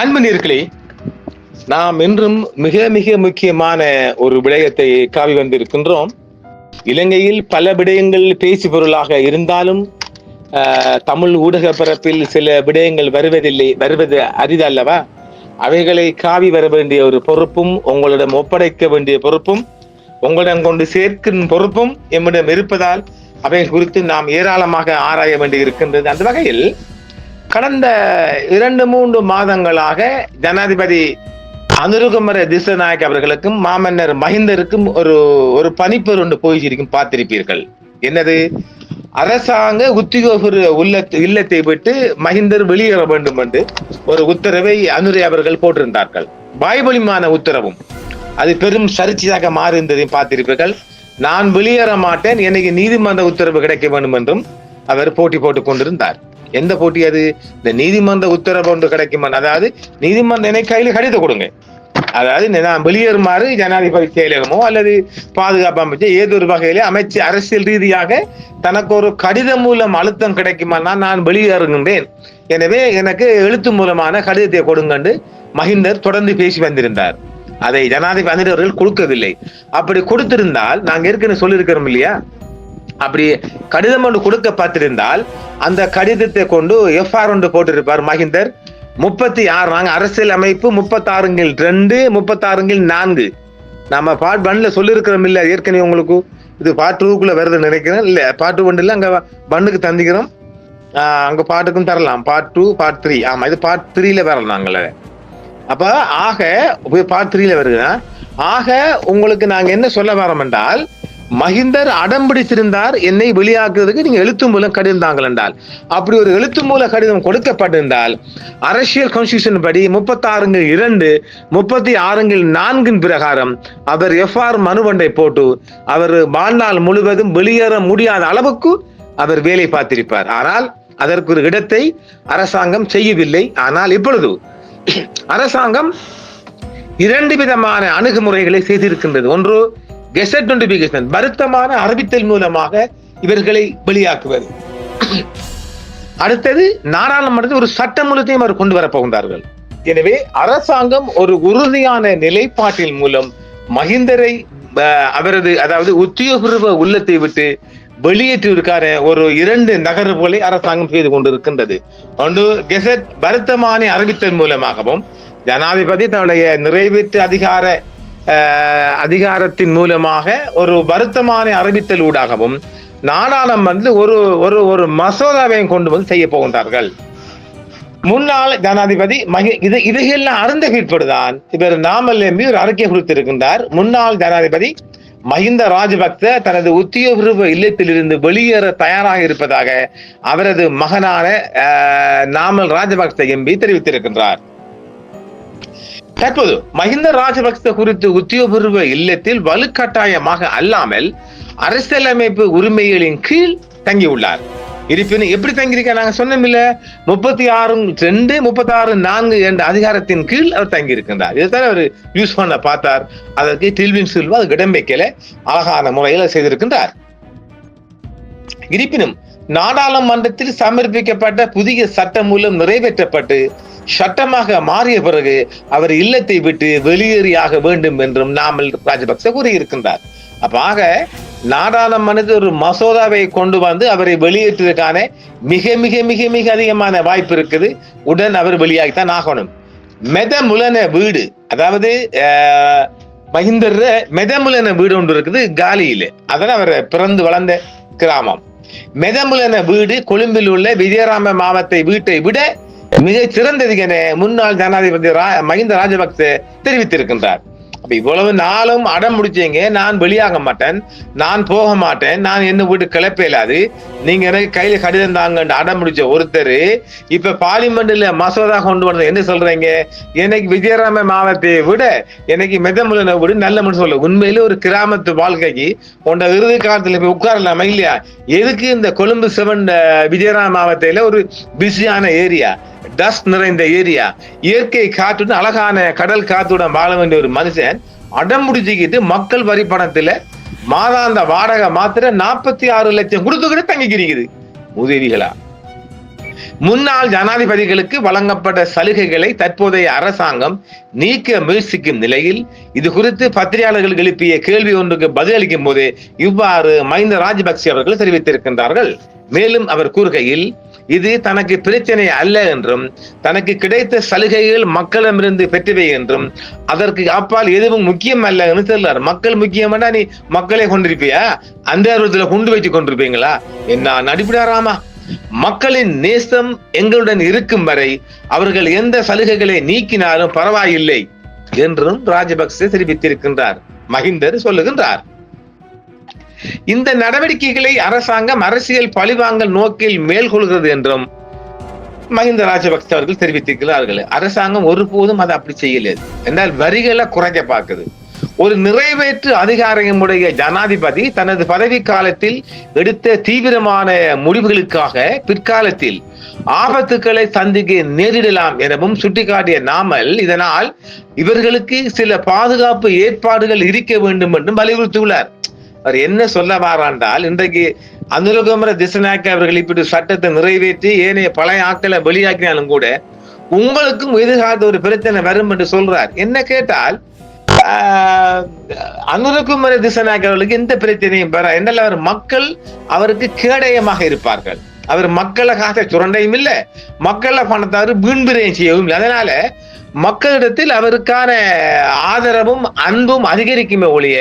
அன்பனீர்களே நாம் இன்றும் மிக மிக முக்கியமான ஒரு விடயத்தை காவி வந்திருக்கின்றோம் இலங்கையில் பல விடயங்கள் பேச்சு பொருளாக இருந்தாலும் தமிழ் ஊடக பரப்பில் சில விடயங்கள் வருவதில்லை வருவது அரிதல்லவா? அவைகளை காவி வர வேண்டிய ஒரு பொறுப்பும் உங்களிடம் ஒப்படைக்க வேண்டிய பொறுப்பும் உங்களிடம் கொண்டு சேர்க்கும் பொறுப்பும் எம்மிடம் இருப்பதால் அவை குறித்து நாம் ஏராளமாக ஆராய வேண்டி இருக்கின்றது அந்த வகையில் கடந்த இரண்டு மூன்று மாதங்களாக ஜனாதிபதி அனுருகுமர திசநாயக் அவர்களுக்கும் மாமன்னர் மஹிந்தருக்கும் ஒரு ஒரு பணிப்பெரு ஒன்று போயிருக்கும் பார்த்திருப்பீர்கள். என்னது? அரசாங்க உத்தியோகர் உள்ள இல்லத்தை விட்டு மஹிந்தர் வெளியேற வேண்டும் என்று ஒரு உத்தரவை அனுரை அவர்கள் போட்டிருந்தார்கள். வாய்மொழிமான உத்தரவும் அது பெரும் சர்ச்சையாக மாறி இருந்ததையும் பார்த்திருப்பீர்கள். நான் வெளியேற மாட்டேன் எனக்கு நீதிமன்ற உத்தரவு கிடைக்க வேண்டும் என்றும் அவர் போட்டி போட்டுக் கொண்டிருந்தார். எந்த போட்டி அது? இந்த நீதிமன்ற உத்தரவு ஒன்று கிடைக்குமா? அதாவது நீதிமன்ற என்னை கையில் கடிதம் கொடுங்க. அதாவது நான் வெளியேறுமாறு ஜனாதிபதி செயலகமோ அல்லது பாதுகாப்பு அமைச்சு ஏதோ ஒரு வகையில அமைச்சு அரசியல் ரீதியாக தனக்கு ஒரு கடிதம் மூலம் அழுத்தம் கிடைக்குமானா நான் வெளியேறுகின்றேன். எனவே எனக்கு எழுத்து மூலமான கடிதத்தை கொடுங்கண்டு மஹிந்தர் தொடர்ந்து பேசி வந்திருந்தார். அதை ஜனாதிபதி அவர்கள் கொடுக்கவில்லை. அப்படி கொடுத்திருந்தால் நாங்க ஏற்கனவே சொல்லியிருக்கிறோம் இல்லையா? அப்படி கடிதம் ஒன்று கொடுக்க பார்த்திருந்தால் அந்த கடிதத்தை கொண்டு எஃப்ஆர் ஒன்று போட்டிருப்பார் மஹிந்தர். முப்பத்தி ஆறு நாங்க அரசியல் அமைப்பு முப்பத்தாறுங்கில் ரெண்டு முப்பத்தாறுங்கில் நான்கு. நம்ம பார்ட் ஒன்ல சொல்லியிருக்கிறோம் இல்ல ஏற்கனவே உங்களுக்கு? இது பார்ட் டூக்குள்ள வருதுன்னு நினைக்கிறேன். இல்ல பார்ட் டூ இல்லை அங்க பண்ணுக்கு தந்திக்கிறோம். அங்க பாட்டுக்கும் தரலாம். பார்ட் டூ பார்ட் த்ரீ ஆமா இது பார்ட் த்ரீல வரலாம் நாங்களே. அப்ப ஆக பார்ட் த்ரீல வருதுன்னா ஆக உங்களுக்கு நாங்க என்ன சொல்ல வரோம் என்றால் மஹிந்தர் அடம்பிடித்திருந்தார் என்னை வெளியாக்குறதுக்கு நீங்க எழுத்து மூலம் கடிதம் தாங்கள் என்றால். அப்படி ஒரு எழுத்து மூல கடிதம் கொடுக்கப்பட்டிருந்தால் அரசியல் கான்ஸ்டியூஷன் படி முப்பத்தாறுங்கள் இரண்டு முப்பத்தி ஆறுங்கள் நான்கின் பிரகாரம் அவர் எஃப்ஆர் மனுவண்டை போட்டு அவர் வாழ்நாள் முழுவதும் வெளியேற முடியாத அளவுக்கு அவர் வேலை பார்த்திருப்பார். ஆனால் அதற்கு ஒரு இடத்தை அரசாங்கம் செய்யவில்லை. ஆனால் இப்பொழுது அரசாங்கம் இரண்டு விதமான அணுகுமுறைகளை செய்திருக்கின்றது. ஒன்று கெசட் நோட்டிபிகேஷன் வருத்தமான அறிவித்தல் மூலமாக இவர்களை வெளியாக்குவது. அடுத்தது நாடாளுமன்றத்தில் ஒரு சட்டமூலத்தையும் அவர் கொண்டு வரப்போகிறார்கள் எனவே அரசாங்கம் ஒரு உறுதியான நிலைப்பாட்டின் மூலம் மஹிந்தரை அவரது அதாவது உத்தியோகபூர்வ உள்ளத்தை விட்டு வெளியேற்றுவதற்கான ஒரு இரண்டு நகர்வுகளை அரசாங்கம் செய்து கொண்டிருக்கின்றது. ஒன்று கெசட் வருத்தமான அறிவித்தல் மூலமாகவும் ஜனாதிபதி தன்னுடைய நிறைவேற்று அதிகார அதிகாரத்தின் மூலமாக ஒரு வருத்தமான அறிவித்தல் ஊடாகவும் வந்து ஒரு ஒரு ஒரு மசோதாவையும் கொண்டு வந்து செய்ய போகின்றார்கள். முன்னாள் ஜனாதிபதி மகி இது இதுகெல்லாம் அருந்த கீழ்படுதான் இவர் நாமல் எம்பி ஒரு அறிக்கை கொடுத்திருக்கின்றார். முன்னாள் ஜனாதிபதி மஹிந்த ராஜபக்த தனது உத்தியோகபூர்வ இல்லத்திலிருந்து வெளியேற தயாராக இருப்பதாக அவரது மகனான நாமல் ராஜபக்ச எம்பி தெரிவித்திருக்கின்றார். தற்போது மஹிந்த ராஜபக்ச குறித்து உத்தியோகபூர்வ இல்லத்தில் வலுக்கட்டாயமாக அல்லாமல் அரசியலமைப்பு உரிமைகளின் கீழ் தங்கியுள்ளார். இருப்பினும் எப்படி தங்கியிருக்க நாங்க சொன்னமில்ல. முப்பத்தி ஆறு ரெண்டு முப்பத்தி ஆறு நான்கு என்ற அதிகாரத்தின் கீழ் அவர் தங்கி இருக்கின்றார் இதைத்தான் அவர் யூஸ் பண்ண பார்த்தார். அதற்கு டில்வின் சில்வா அது இடம் வைக்கல அழகான முறையில் செய்திருக்கின்றார். இருப்பினும் நாடாளுமன்றத்தில் சமர்ப்பிக்கப்பட்ட புதிய சட்டம் மூலம் நிறைவேற்றப்பட்டு சட்டமாக மாறிய பிறகு அவர் இல்லத்தை விட்டு வெளியேறியாக வேண்டும் என்றும் நாமல் ராஜபக்ச கூறியிருக்கின்றார். அப்ப ஆக நாடாளுமன்றத்தில் ஒரு மசோதாவை கொண்டு வந்து அவரை வெளியேற்றுவதற்கான மிக மிக மிக மிக அதிகமான வாய்ப்பு இருக்குது. உடன் அவர் வெளியாகித்தான் ஆகணும். மெதமுலன வீடு அதாவது அஹ், மஹிந்தர் மெதமுலன வீடு ஒன்று இருக்குது காலியில. அதான் அவர் பிறந்து வளர்ந்த கிராமம். மெதமுலன வீடு கொழும்பில் உள்ள விஜயராம மாவத்தை வீட்டை விட மிக சிறந்தது என முன்னாள் ஜனாதிபதி ரா- மஹிந்த ராஜபக்ச தெரிவித்திருக்கின்றார். அப்ப இவ்வளவு நாளும் அடம் முடிச்சீங்க நான் வெளியாக மாட்டேன் நான் போக மாட்டேன் நான் என்ன வீட்டு கிளப்பேலாது நீங்க எனக்கு கையில கடிதம் தாங்கன்னு அடம் முடிச்ச ஒருத்தர் இப்ப பார்லிமெண்ட்ல மசோதா கொண்டு வந்தது என்ன சொல்றீங்க? எனக்கு விஜயராம மாவட்டத்தை விட எனக்கு மெதமுலனை விட நல்ல மனு சொல்ல உண்மையில ஒரு கிராமத்து வாழ்க்கைக்கு உண்ட இறுதி காலத்துல போய் உட்காரலாமா இல்லையா? எதுக்கு இந்த கொழும்பு செவன் விஜயராம மாவட்டத்துல ஒரு பிஸியான ஏரியா? டஸ்ட் நிறைந்த ஏரியா. இயற்கை காற்றுடன் அழகான கடல் காத்துடன் வாழ வேண்டிய ஒரு மனுஷன் அடம் முடிச்சுக்கிட்டு மக்கள் வரி பணத்துல மாதாந்த வாடகை மாத்திர நாற்பத்தி ஆறு லட்சம் கொடுத்துக்கிட்டு தங்கிக்கிறீங்குது. உதவிகளா முன்னாள் ஜனாதிபதிகளுக்கு வழங்கப்பட்ட சலுகைகளை தற்போதைய அரசாங்கம் நீக்க முயற்சிக்கும் நிலையில் இது குறித்து பத்திரிகையாளர்கள் எழுப்பிய கேள்வி ஒன்றுக்கு பதிலளிக்கும் போது இவ்வாறு மஹிந்த ராஜபக்சே அவர்கள் தெரிவித்திருக்கின்றார்கள். மேலும் அவர் கூறுகையில் இது தனக்கு பிரச்சனை அல்ல என்றும் தனக்கு கிடைத்த சலுகைகள் மக்களிடமிருந்து பெற்றவை என்றும் அதற்கு அப்பால் எதுவும் முக்கியம் அல்ல என்று சொல்றார். மக்கள் முக்கியம்னா நீ மக்களை கொண்டிருப்பியா? அந்த அருவத்துல கொண்டு வச்சு கொண்டிருப்பீங்களா? என்ன நடிப்பிடாராமா மக்களின் நேசம் எங்களுடன் இருக்கும் வரை அவர்கள் எந்த சலுகைகளை நீக்கினாலும் பரவாயில்லை என்றும் ராஜபக்சே தெரிவித்திருக்கின்றார். மஹிந்தர் சொல்லுகின்றார். இந்த நடவடிக்கைகளை அரசாங்கம் அரசியல் பழிவாங்கல் நோக்கில் மேற்கொள்கிறது என்றும் மஹிந்த ராஜபக்ச அவர்கள் தெரிவித்திருக்கிறார்கள். அரசாங்கம் ஒருபோதும் அதை அப்படி செய்யలేదు என்றால் வரிகளை குறைக்க பார்க்குது. ஒரு நிறைவேற்று அதிகாரமுடைய ஜனாதிபதி தனது பதவி காலத்தில் எடுத்த தீவிரமான முடிவுகளுக்காக பிற்காலத்தில் ஆபத்துக்களை சந்திக்க நேரிடலாம் எனவும் சுட்டிக்காட்டிய நாமல் இதனால் இவர்களுக்கு சில பாதுகாப்பு ஏற்பாடுகள் இருக்க வேண்டும் என்றும் வலியுறுத்தியுள்ளார். அவர் என்ன சொல்ல வாராண்டால் இன்றைக்கு அனுரகுமர திசநாயக்க அவர்கள் இப்படி சட்டத்தை நிறைவேற்றி ஏனைய பழைய ஆட்களை வெளியாக்கினாலும் கூட உங்களுக்கும் எதிர்காலத்து ஒரு பிரச்சனை வரும் என்று சொல்றார். என்ன கேட்டால் அனுரகுமர திசநாயக்க அவர்களுக்கு எந்த பிரச்சனையும் வர என்றால் அவர் மக்கள் அவருக்கு கேடயமாக இருப்பார்கள். அவர் மக்களை காசை சுரண்டையும் இல்லை. மக்களை பணத்தாரு வீண்பிரையும் செய்யவும் இல்லை. அதனால மக்களிடத்தில் அவருக்கான ஆதரவும் அன்பும் அதிகரிக்குமே ஒழிய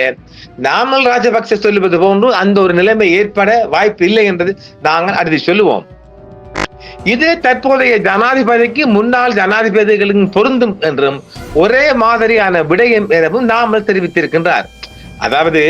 நாமல் ராஜபக்ச சொல்லுவது போன்று அந்த ஒரு நிலைமை ஏற்பட வாய்ப்பு இல்லை என்றது நாங்கள் அடுத்து சொல்லுவோம். இது தற்போதைய ஜனாதிபதிக்கு முன்னாள் ஜனாதிபதிகளுக்கு பொருந்தும் என்றும் ஒரே மாதிரியான விடயம் எனவும் நாமல் தெரிவித்திருக்கின்றார். அதாவது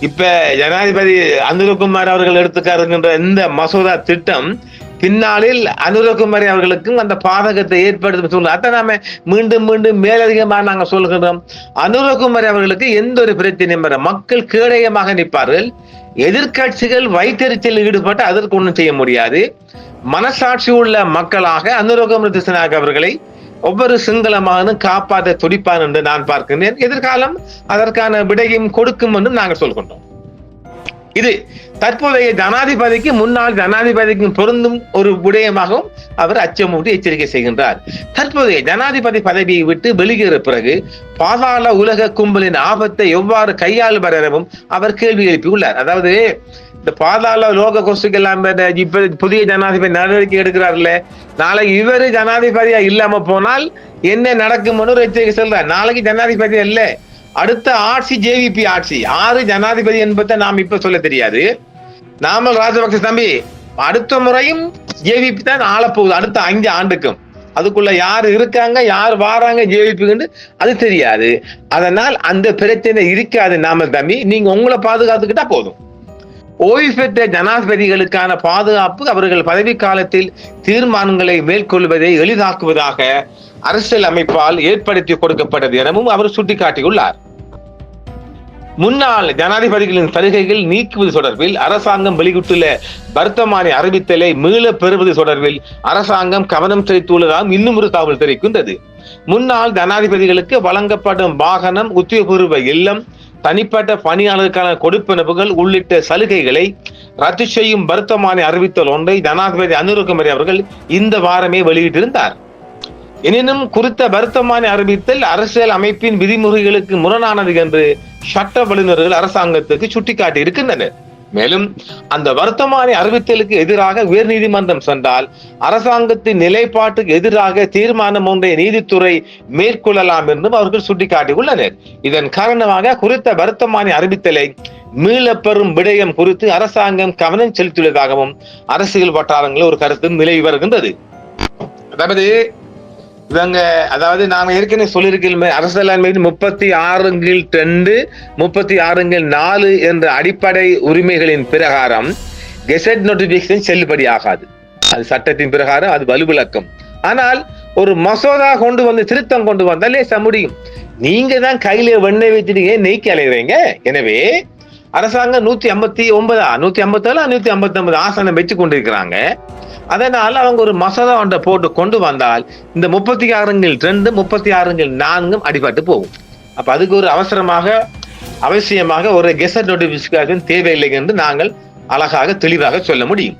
இப்ப ஜனாதிபதி அனுரகுமார் அவர்கள் எடுத்துக்காருங்கின்ற இந்த மசோதா திட்டம் பின்னாளில் அனுரகுமாரி அவர்களுக்கும் அந்த பாதகத்தை ஏற்படுத்தும் சூழ்நிலை. அதை நாம மீண்டும் மீண்டும் மேலதிகமாக நாங்கள் சொல்கிறோம் அனுரகுமாரி அவர்களுக்கு எந்த ஒரு பிரச்சனையும் வர மக்கள் கேடயமாக நிற்பார்கள். எதிர்கட்சிகள் வைத்தறிச்சல் ஈடுபட்டு அதற்கு ஒன்றும் செய்ய முடியாது. மனசாட்சி உள்ள மக்களாக அனுரகுமாரி திசனாக அவர்களை ஒவ்வொரு சிங்களமானும் காப்பாற்ற துடிப்பான் என்று நான் பார்க்கின்றேன். எதிர்காலம் அதற்கான விடையும் கொடுக்கும் என்று நாங்கள் சொல்கின்றோம். இது தற்போதைய ஜனாதிபதிக்கு முன்னாள் ஜனாதிபதிக்கும் பொருந்தும் ஒரு விடயமாகவும் அவர் அச்சமூட்டி எச்சரிக்கை செய்கின்றார். தற்போதைய ஜனாதிபதி பதவியை விட்டு வெளியேற பிறகு பாதாள உலக கும்பலின் ஆபத்தை எவ்வாறு கையாளுவர் எனவும் அவர் கேள்வி எழுப்பியுள்ளார். அதாவது இந்த பாதாள லோக கொசுக்கெல்லாம் இப்ப புதிய ஜனாதிபதி நடவடிக்கை எடுக்கிறார்ல நாளைக்கு இவரு ஜனாதிபதியா இல்லாம போனால் என்ன நடக்கும்னு எச்சரிக்கை சொல்றார். நாளைக்கு ஜனாதிபதி இல்லை அடுத்த ஆட்சி ஜேவிபி ஆட்சி. ஆறு ஜனாதிபதி என்பதை நாம் இப்ப சொல்ல தெரியாது. நாமல் ராஜபக்ச தம்பி அடுத்த முறையும் ஜேவிபி தான் ஆளப்போகுது அடுத்த அஞ்சு ஆண்டுக்கும். அதுக்குள்ள யார் இருக்காங்க யார் வாராங்க ஜேவிபின்னு அது தெரியாது. அதனால் அந்த பிரச்சனை இருக்காது நாமல் தம்பி. நீங்க உங்களை பாதுகாத்துக்கிட்டா போதும். ஓய்வு பெற்ற ஜனாதிபதிகளுக்கான பாதுகாப்பு அவர்கள் பதவி காலத்தில் தீர்மானங்களை மேற்கொள்வதை எளிதாக்குவதாக அரசியல் அமைப்பால் ஏற்படுத்தி கொடுக்கப்பட்டது எனவும் அவர் சுட்டிக்காட்டியுள்ளார். முன்னாள் ஜனாதிபதிகளின் சலுகைகள் நீக்குவது தொடர்பில் அரசாங்கம் வெளியிட்டுள்ள வர்த்தமானி அறிவித்தலை மீள பெறுவது தொடர்பில் அரசாங்கம் கவனம் செலுத்தியுள்ளதாகவும் இன்னும் ஒரு தகவல் தெரிவிக்கின்றது. முன்னாள் ஜனாதிபதிகளுக்கு வழங்கப்படும் வாகனம் உத்தியோகபூர்வ இல்லம் தனிப்பட்ட பணியாளருக்கான கொடுப்பனவுகள் உள்ளிட்ட சலுகைகளை ரத்து செய்யும் வர்த்தமானி அறிவித்தல் ஒன்றை ஜனாதிபதி அனுருகுமரி அவர்கள் இந்த வாரமே வெளியிட்டிருந்தார். எனினும் குறித்த வருத்தமான அறிவித்தல் அரசியல் அமைப்பின் விதிமுறைகளுக்கு முரணானது என்று சட்ட வல்லுநர்கள் அரசாங்கத்துக்கு சுட்டிக்காட்டி இருக்கின்றனர் மேலும் அந்த வருத்தமான அறிவித்தலுக்கு எதிராக உயர் நீதிமன்றம் சென்றால் அரசாங்கத்தின் நிலைப்பாட்டுக்கு எதிராக தீர்மானம் ஒன்றை நீதித்துறை மேற்கொள்ளலாம் என்றும் அவர்கள் சுட்டிக்காட்டியுள்ளனர். இதன் காரணமாக குறித்த வருத்தமான அறிவித்தலை மீளப்பெறும் விடயம் குறித்து அரசாங்கம் கவனம் செலுத்தியுள்ளதாகவும் அரசியல் வட்டாரங்களில் ஒரு கருத்து நிலவி வருகின்றது. அதாவது இவங்க அதாவது நாம ஏற்கனவே சொல்லியிருக்கோம் அரசியலமைப்பு முப்பத்தி ஆறுங்கில் ரெண்டு முப்பத்தி ஆறுங்கில் நாலு என்ற அடிப்படை உரிமைகளின் பிரகாரம் கெசட் நோட்டிபிகேஷன் செல்லுபடி ஆகாது. அது சட்டத்தின் பிரகாரம் அது வலுவிளக்கம் ஆனால் ஒரு மசோதா கொண்டு வந்து திருத்தம் கொண்டு வந்தால் லேசா முடியும் நீங்க தான் கையில வெண்ணெய் வச்சுட்டு ஏன் நெய்க்கு எனவே அரசாங்கம் நூத்தி ஐம்பத்தி ஒன்பதா? நூத்தி ஐம்பத்தி ஏழு நூத்தி ஐம்பத்தி ஒன்பது ஆசனம் வச்சு கொண்டிருக்கிறாங்க அதனால் அவங்க ஒரு மசோதா ஒன்றை போட்டு கொண்டு வந்தால் இந்த முப்பத்தி ஆறுங்கள் ரெண்டு முப்பத்தி ஆறுங்கள் நான்கும் அடிபட்டு போகும். அப்ப அதுக்கு ஒரு அவசரமாக அவசியமாக ஒரு கெசட் நோட்டிபிகேஷன் தேவையில்லை என்று நாங்கள் அழகாக தெளிவாக சொல்ல முடியும்.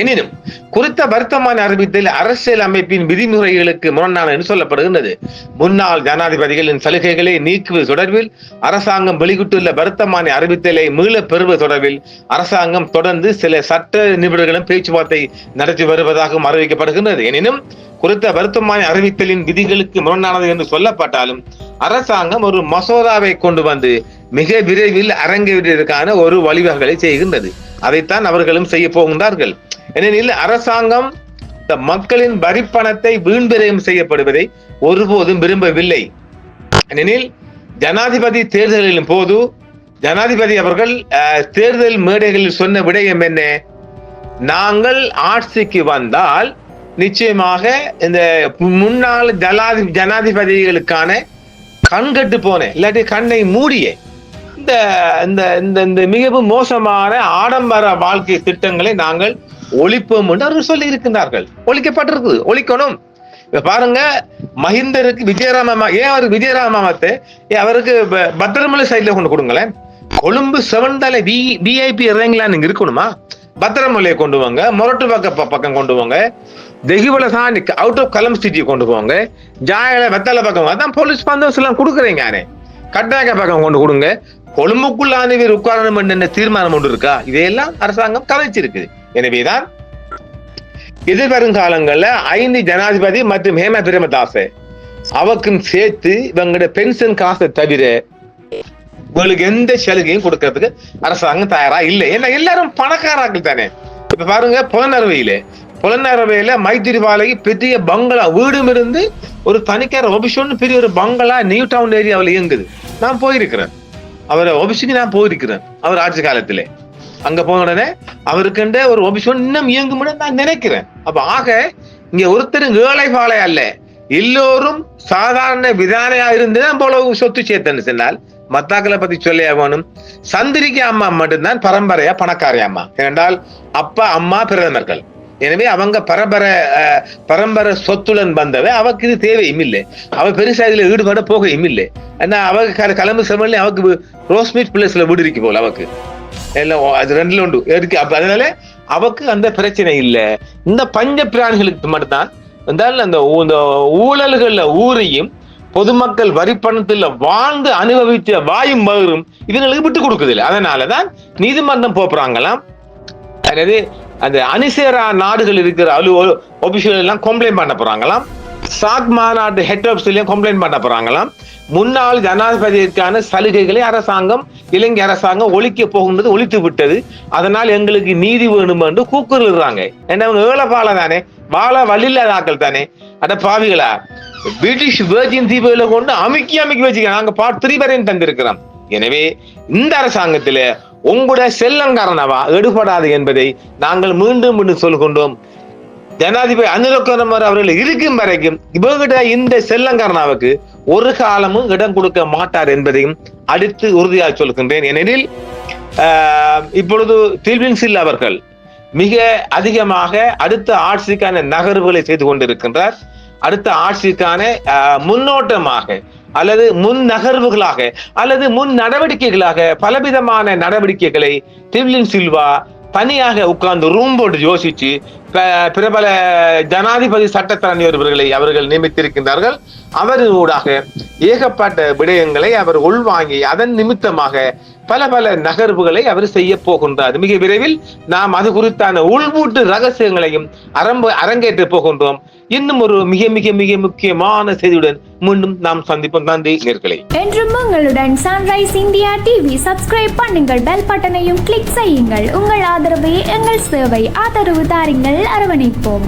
எனினும் குறித்த வர்த்தமான அறிவித்தல் அரசியல் அமைப்பின் விதிமுறைகளுக்கு முரணான என்று சொல்லப்படுகின்றது. முன்னாள் ஜனாதிபதிகளின் சலுகைகளை நீக்குவது தொடர்பில் அரசாங்கம் வெளியிட்டுள்ள வர்த்தமான அறிவித்தலை மீள பெறுவது தொடர்பில் அரசாங்கம் தொடர்ந்து சில சட்ட நிபுணர்களும் பேச்சுவார்த்தை நடத்தி வருவதாகவும் அறிவிக்கப்படுகின்றது. எனினும் குறித்த வருத்தமான அறிவித்தலின் விதிகளுக்கு முரணானது என்று சொல்லப்பட்டாலும் அரசாங்கம் ஒரு மசோதாவை கொண்டு வந்து மிக விரைவில் அரங்கேறியதற்கான ஒரு வழிவகைகளை செய்கின்றது. அதைத்தான் அவர்களும் செய்ய போகின்றார்கள். ஏனெனில் அரசாங்கம் இந்த மக்களின் வரிப்பணத்தை வீண்பிரயம் செய்யப்படுவதை ஒருபோதும் விரும்பவில்லை. ஏனெனில் ஜனாதிபதி தேர்தலின் போது ஜனாதிபதி அவர்கள் தேர்தல் மேடைகளில் சொன்ன விடயம் என்ன? நாங்கள் ஆட்சிக்கு வந்தால் நிச்சயமாக இந்த முன்னாள் ஜனாதி ஜனாதிபதிகளுக்கான கண்கட்டு போனேன். இல்லாட்டி கண்ணை மூடிய. இந்த இந்த இந்த இந்த மிகவும் மோசமான ஆடம்பர வாழ்க்கை திட்டங்களை நாங்கள் ஒழிப்போம் என்று அவர்கள் சொல்லி இருக்கின்றார்கள் ஒழிக்கப்பட்டிருக்குது. ஒழிக்கணும். இப்ப பாருங்க மஹிந்தருக்கு விஜயராம ஏன் அவருக்கு விஜயராமாவத்தை அவருக்கு பத்திரமலை சைட்ல கொண்டு கொடுங்களேன். கொழும்பு செவன்தால வி விஐபி இறங்கலாம் நீங்க இருக்கணுமா? பத்திரமலையை கொண்டு வாங்க மொரட்டு பக்க பக்கம் கொண்டு வாங்க. தெஹிவல தான் அவுட் ஆஃப் கலம் சிட்டியை கொண்டு போங்க. ஜாயில வெத்தலை பக்கம் அதான் போலீஸ் பந்தோஸ் எல்லாம் கொடுக்குறீங்க யாரே? கட்டாக பக்கம் கொண்டு கொடுங்க. கொழும்புக்குள்ள அனுவர் உட்காரணும் என்ன தீர்மானம் ஒன்று இருக்கா? இதையெல்லாம் அரசாங்கம் கலைச்சிருக்குது எனவேதான் எதிர்வரும் காலங்கள்ல ஐந்து ஜனாதிபதி மற்றும் ஹேம பிரேமதாச அவக்கும் சேர்த்து இவங்களோட பென்ஷன் காசை தவிர உங்களுக்கு எந்த சலுகையும் கொடுக்கறதுக்கு அரசாங்கம் தயாரா இல்லை. ஏன்னா எல்லாரும் பணக்காராக்கள் தானே. இப்ப பாருங்க புலனறுவையில புலனறுவையில மைத்திரிபாலைக்கு பெரிய பங்களா வீடும் இருந்து ஒரு தனிக்கார ஒபிஷன் பெரிய ஒரு பங்களா நியூ டவுன் ஏரியாவில் இயங்குது. நான் போயிருக்கிறேன். அவர் ஆபீஸுக்கு நான் போயிருக்கிறேன் அவர் ஆட்சி காலத்திலே. அங்க போன உடனே அவருக்குண்ட ஒரு ஒபிஷன் இன்னும் இயங்கும்னு நான் நினைக்கிறேன். அப்ப ஆக இங்க ஒருத்தர் ஏழை பாலை அல்ல எல்லோரும் சாதாரண விதானையா இருந்துதான் போல சொத்து சேர்த்தன்னு சொன்னால் மத்தாக்களை பத்தி சொல்லியா வேணும் சந்திரிகை அம்மா மட்டும்தான் பரம்பரையா பணக்காரி அம்மா. ஏனென்றால் அப்பா அம்மா பிரதமர்கள். எனவே அவங்க பரம்பரை அஹ், பரம்பரை சொத்துடன் வந்தவை. அவக்கு இது தேவையும் இல்லை. அவ பெருசா இதுல ஈடுபட போகையும் இல்லை. ஏன்னா அவங்க க- கிளம்பு சமையல் அவக்கு ரோஸ்மீட் பிளேஸ்ல வீடு இருக்கு போல அவக்கு. எல்லாம் அது ரெண்டுல உண்டு. இருக்கு. அப்போ அதனால அவக்கு அந்த பிரச்சனை இல்லை. இந்த பஞ்ச பிராணிகளுக்கு மட்டும்தான். இருந்தாலும் அந்த இந்த ஊழல்கள்ல ஊரையும் பொதுமக்கள் வரி பணத்தில் வாழ்ந்து அனுபவித்த வாயும் மகரும் இவங்களுக்கு விட்டு கொடுக்குது இல்லை அதனாலதான் நீதிமன்றம் போப்புறாங்களாம் அதாவது அந்த அணிசேரா நாடுகள் இருக்கிற அலு ஒபிஷியல் எல்லாம் கம்ப்ளைண்ட் பண்ண போறாங்களாம். சாக் மாநாட்டு ஹெட் ஆஃப்ஸ்லயும் கம்ப்ளைண்ட் பண்ண போறாங்களாம். முன்னாள் ஜனாதிபதிக்கான சலுகைகளை அரசாங்கம் இலங்கை அரசாங்கம் ஒழிக்க போகும்போது ஒழித்து விட்டது. அதனால் எங்களுக்கு நீதி வேணும் என்று கூக்குறாங்க என்ன அவங்க ஏழப்பால தானே? வாழ வழியில்லாதாக்கள் தானே? அட பாவிகளா பிரிட்டிஷ் வேர்ஜின் தீபுகளை கொண்டு அமுக்கி அமுக்கி வச்சுக்க நாங்க பார்ட் த்ரீ வரையும் தந்திருக்கிறோம். எனவே இந்த அரசாங்கத்திலே உங்களுடைய செல்லங்காரணவா எடுபடாது என்பதை நாங்கள் மீண்டும் மீண்டும் சொல்கின்றோம். ஜனாதிபதி அனுரகுமார் அவர்கள் இருக்கும் வரைக்கும் இவங்கிட்ட இந்த செல்லங்காரனாவுக்கு ஒரு காலமும் இடம் கொடுக்க மாட்டார் என்பதையும் அடுத்து உறுதியாக சொல்கின்றேன். ஏனெனில் இப்பொழுது தில்வின் சில் அவர்கள் மிக அதிகமாக அடுத்த ஆட்சிக்கான நகர்வுகளை செய்து கொண்டிருக்கின்றார். அடுத்த ஆட்சிக்கான முன்னோட்டமாக அல்லது முன் நகர்வுகளாக அல்லது முன் நடவடிக்கைகளாக பலவிதமான நடவடிக்கைகளை டிவ்லின் சில்வா தனியாக உட்கார்ந்து ரூம் போட்டு யோசிச்சு பிரபல ஜனாதிபதி சட்டத்தரணி ஒருவர்களை அவர்கள் நியமித்திருக்கின்றார்கள். அவரின் ஊடாக ஏகப்பட்ட விடயங்களை அவர் உள்வாங்கி அதன் நிமித்தமாக பல பல நகர்வுகளை அவர் செய்ய போகின்றார். மிக விரைவில் நாம் அது குறித்தான உள்வூட்டு ரகசியங்களையும் அரம்ப அரங்கேற்ற போகின்றோம். இன்னும் ஒரு மிக மிக மிக முக்கியமான செய்தியுடன் மீண்டும் நாம் சந்திப்போம். நன்றி நேர்களை. என்றும் உங்களுடன் சன்ரைஸ் இந்தியா டிவி சப்ஸ்கிரைப் பண்ணுங்கள். பெல் பட்டனையும் கிளிக் செய்யுங்கள். உங்கள் ஆதரவை எங்கள் சேவை ஆதரவு தாருங்கள். அரவணைப்போம்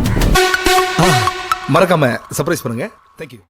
மறக்காம சர்ப்ரைஸ் பண்ணுங்க. தேங்க்யூ